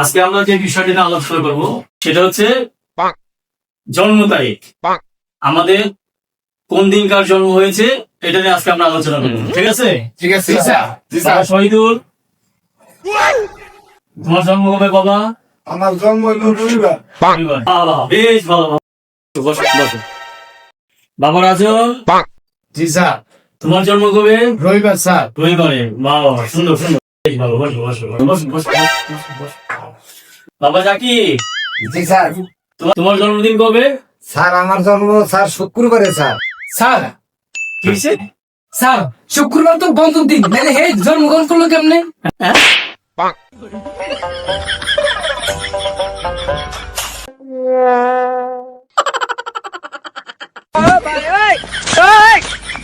আজকে আমরা যে বিষয়টি নিয়ে আলোচনা করব সেটা হচ্ছে জন্ম তারিখ। আমাদের কোন দিনকার জন্ম হয়েছে এটা নিয়ে আজকে আমরা আলোচনা করব। ঠিক আছে? ঠিক আছে স্যার। জি বাবা শহীদুল। তোমার জন্ম কবে বাবা? আমার জন্ম রবিবার। বেশ ভালো বাবা। রাজন। জি স্যার। তোমার জন্ম কবে? রবিবার স্যার। রবিবারে। বাবা সুন্দর সুন্দর। ভালো বসো বসো বসো, বসো বসো বসো, বসো। বাবা জাকি জি স্যার। তোমার- জন্মদিন কবে? স্যার আমার জন্ম স্যার শুক্রবারে স্যার। স্যার কি? স্যার শুক্রবার তো বন্ধ দিন। মানে হে জন্মগ্রহণ করল কেমনে?